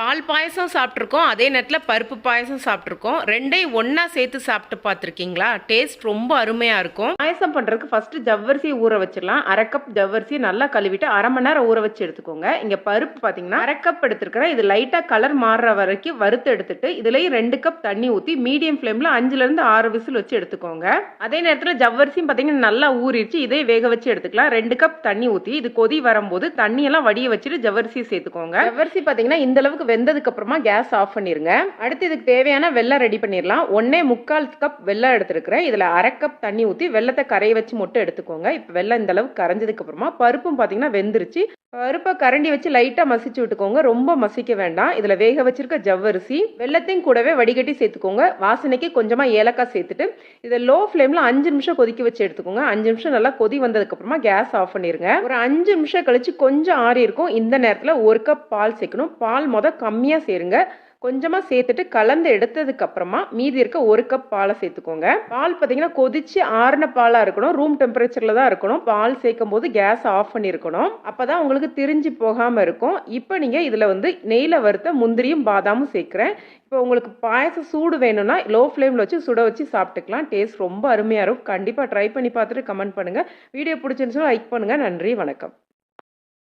பால் பாயசம் சாப்பிட்ருக்கோம் அதே நேரத்தில் பருப்பு பாயசம் சாப்பிட்ருக்கோம் ரெண்டையும் ஒன்றா சேர்த்து சாப்பிட்டு பார்த்துருக்கீங்களா? டேஸ்ட் ரொம்ப அருமையாக இருக்கும். பாயசம் பண்ணுறதுக்கு ஃபஸ்ட்டு ஜவ்வரிசியை ஊற வச்சிடலாம். அரை கப் ஜவ்வரிசியை நல்லா கழுவிட்டு அரை மணி நேரம் ஊற வச்சு எடுத்துக்கோங்க. இங்கே பருப்பு பார்த்தீங்கன்னா அரை கப் எடுத்துருக்கிறேன். இது லைட்டாக கலர் மாறுற வரைக்கும் வறுத்து எடுத்துட்டு இதுலேயும் ரெண்டு கப் தண்ணி ஊற்றி மீடியம் ஃப்ளேமில் அஞ்சுலேருந்து ஆறு விசில் வச்சு எடுத்துக்கோங்க. அதே நேரத்தில் ஜவ்வரிசியும் பார்த்தீங்கன்னா நல்லா ஊறிடுச்சு. இதே வேக வச்சு எடுத்துக்கலாம். ரெண்டு கப் தண்ணி ஊற்றி இது கொதி வரும்போது தண்ணியெல்லாம் வடிய வச்சுட்டு ஜவ்வரிசி சேர்த்துக்கோங்க. ஜவ்வரிசி பார்த்தீங்கன்னா இந்த அளவுக்கு வெந்ததுக்கப்புறமா கேஸ் ஆஃப் பண்ணிடுங்க அடுத்து இதுக்கு தேவையான வெள்ளம் ரெடி பண்ணிடலாம் ஒன்னே முக்கால் கப் வெள்ளம் எடுத்துருக்கிறேன். இதில் அரை கப் தண்ணி ஊற்றி வெள்ளத்தை கரைய வச்சு மட்டும் எடுத்துக்கோங்க. இப்போ வெள்ளம் இந்த கரைஞ்சதுக்கப்புறமா பருப்பும் பார்த்தீங்கன்னா வெந்துருச்சு. பருப்பை கரண்டி வச்சு லைட்டாக மசிச்சு விட்டுக்கோங்க. ரொம்ப மசிக்க வேண்டாம். இதில் வேக வச்சிருக்க ஜவ்வரிசி வெள்ளத்தையும் கூடவே வடிகட்டி சேர்த்துக்கோங்க. வாசனைக்கு கொஞ்சமாக ஏலக்காய் சேர்த்துட்டு இதை லோ ஃப்ளேமில் அஞ்சு நிமிஷம் கொதிக்க வச்சு எடுத்துக்கோங்க. அஞ்சு நிமிஷம் நல்லா கொதி வந்ததுக்கப்புறமா கேஸ் ஆஃப் பண்ணிடுங்க ஒரு அஞ்சு நிமிஷம் கழிச்சு கொஞ்சம் ஆறி இருக்கும். இந்த நேரத்தில் ஒரு கப் பால் சேர்க்கணும். பால் மொதல் கம்மியாக சேருங்க. கொஞ்சமாக சேர்த்துட்டு கலந்து எடுத்ததுக்கு அப்புறமா மீதி இருக்க ஒரு கப் பாலை சேர்த்துக்கோங்க. பால் பார்த்தீங்கன்னா கொதிச்சு ஆறின பாலாக இருக்கணும். ரூம் டெம்பரேச்சரில் தான் இருக்கணும். பால் சேர்க்கும் போது கேஸ் ஆஃப் பண்ணியிருக்கணும் அப்போ தான் உங்களுக்கு திரிஞ்சு போகாமல் இருக்கும். இப்போ நீங்கள் இதில் வந்து நெய்யில் வறுத்த முந்திரியும் பாதாமும் சேர்க்குறேன். இப்போ உங்களுக்கு பாயசம் சூடு வேணும்னா லோ ஃப்ளேமில் வச்சு சுட வச்சு சாப்பிட்டுக்கலாம். டேஸ்ட் ரொம்ப அருமையாக இருக்கும். கண்டிப்பாக ட்ரை பண்ணி பார்த்துட்டு கமெண்ட் பண்ணுங்கள் வீடியோ பிடிச்சிருந்துச்சுன்னா லைக் பண்ணுங்கள் நன்றி வணக்கம்.